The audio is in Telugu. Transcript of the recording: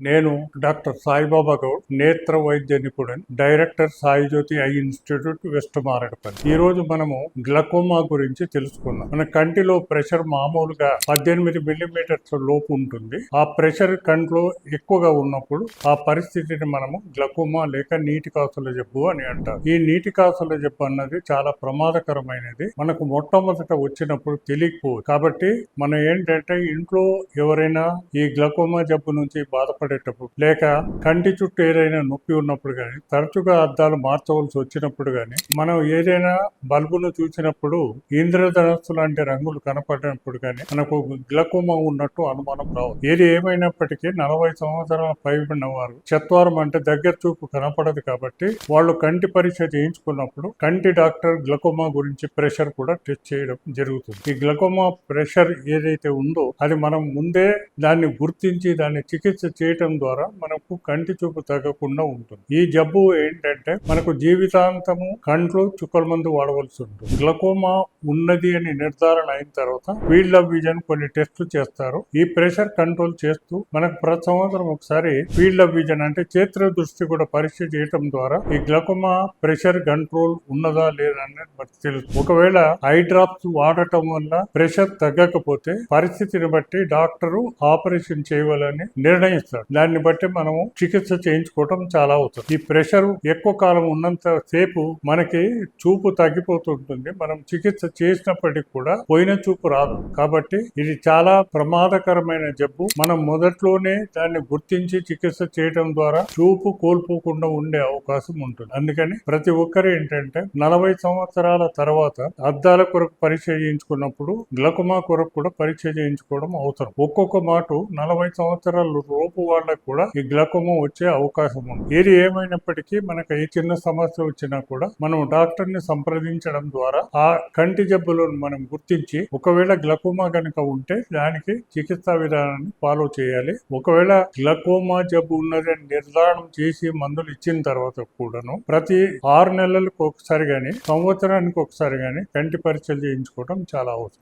నేను డాక్టర్ సాయిబాబా గౌడ్ నేత్ర వైద్య నిపుణుని director Sai Jyothi eye institute west Marredpally ఈ రోజు మనము గ్లకోమా గురించి తెలుసుకుందాం. మన కంటిలో ప్రెషర్ మామూలుగా పద్దెనిమిది మిల్లీమీటర్స్ లోపు ఉంటుంది. ఆ ప్రెషర్ కంట్లో ఎక్కువగా ఉన్నప్పుడు ఆ పరిస్థితిని మనము గ్లకోమా లేక నీటి కాసుల జబ్బు అని అంటారు. ఈ నీటి కాసుల జబ్బు అన్నది చాలా ప్రమాదకరమైనది. మనకు మొట్టమొదట వచ్చినప్పుడు తెలియకపోదు కాబట్టి మనం ఏంటంటే ఇంట్లో ఎవరైనా ఈ గ్లకోమా జబ్బు నుంచి బాధపడేటప్పుడు లేక కంటి చుట్టూ ఏదైనా నొప్పి ఉన్నప్పుడు కానీ తరచుగా అద్దాలు మార్చవలసి వచ్చినప్పుడు కానీ మనం ఏదైనా బల్బును చూసినప్పుడు ఇంద్రధనస్సు లాంటి రంగులు కనపడినప్పుడు కానీ మనకు గ్లకోమా ఉన్నట్టు అనుమానం రావు. ఏది ఏమైనప్పటికీ నలభై సంవత్సరాల పైబడిన వారు చత్వారం అంటే దగ్గర చూపు కనపడదు కాబట్టి వాళ్ళు కంటి పరీక్ష చేయించుకున్నప్పుడు కంటి డాక్టర్ గ్లకోమా గురించి ప్రెషర్ కూడా టెస్ట్ చేయడం జరుగుతుంది. ఈ గ్లకోమా ప్రెషర్ ఏదైతే ఉందో అది మనం ముందే దాన్ని గుర్తించి దాన్ని చికిత్స చేయడం చేయటం ద్వారా మనకు కంటి చూపు తగ్గకుండా ఉంటుంది. ఈ జబ్బు ఏంటంటే మనకు జీవితాంతము కంట్లో చుక్కల మందు వాడవలసి ఉంటుంది. గ్లకోమా ఉన్నది అని నిర్ధారణ అయిన తర్వాత ఫీల్డ్ ఆఫ్ విజన్ కొన్ని టెస్టులు చేస్తారు. ఈ ప్రెషర్ కంట్రోల్ చేస్తూ మనకు ప్రతి సంవత్సరం ఒకసారి ఫీల్డ్ ఆఫ్ విజన్ అంటే చేతుల దృష్టి కూడా పరీక్ష చేయటం ద్వారా ఈ గ్లకోమా ప్రెషర్ కంట్రోల్ ఉన్నదా లేదా అనేది మనకు తెలుసు ఒకవేళ ఐ డ్రాప్స్ వాడటం వల్ల ప్రెషర్ తగ్గకపోతే పరిస్థితిని బట్టి డాక్టరు ఆపరేషన్ చేయవాలని నిర్ణయిస్తాడు దాన్ని బట్టి మనము చికిత్స చేయించుకోవటం చాలా అవుతుంది ఈ ప్రెషర్ ఎక్కువ కాలం ఉన్నంత సేపు మనకి చూపు తగ్గిపోతుంటుంది మనం చికిత్స చేసినప్పటికీ కూడా పోయిన చూపు రాదు. కాబట్టి ఇది చాలా ప్రమాదకరమైన జబ్బు. మనం మొదట్లోనే దాన్ని గుర్తించి చికిత్స చేయడం ద్వారా చూపు కోల్పోకుండా ఉండే అవకాశం ఉంటుంది. అందుకని ప్రతి ఒక్కరు ఏంటంటే నలభై సంవత్సరాల తర్వాత అద్దాల కొరకు పరీక్ష చేయించుకున్నప్పుడు గ్లకుమా కొరకు కూడా పరీక్ష చేయించుకోవడం అవసరం. ఒక్కొక్క మాట నలభై సంవత్సరాల లోపు వాళ్ళకు కూడా ఈ గ్లకోమా వచ్చే అవకాశం ఉంది. ఏది ఏమైనప్పటికీ మనకు ఏ చిన్న సమస్య వచ్చినా కూడా మనం డాక్టర్ని సంప్రదించడం ద్వారా ఆ కంటి జబ్బులను మనం గుర్తించి ఒకవేళ గ్లకోమా కనుక ఉంటే దానికి చికిత్సా విధానాన్ని ఫాలో చేయాలి. ఒకవేళ గ్లకోమా జబ్బు ఉన్నదని నిర్ధారణ చేసి మందులు ఇచ్చిన తర్వాత కూడాను ప్రతి ఆరు నెలలకు ఒకసారి కానీ సంవత్సరానికి ఒకసారి కానీ కంటి పరీక్షలు చేయించుకోవడం చాలా అవసరం.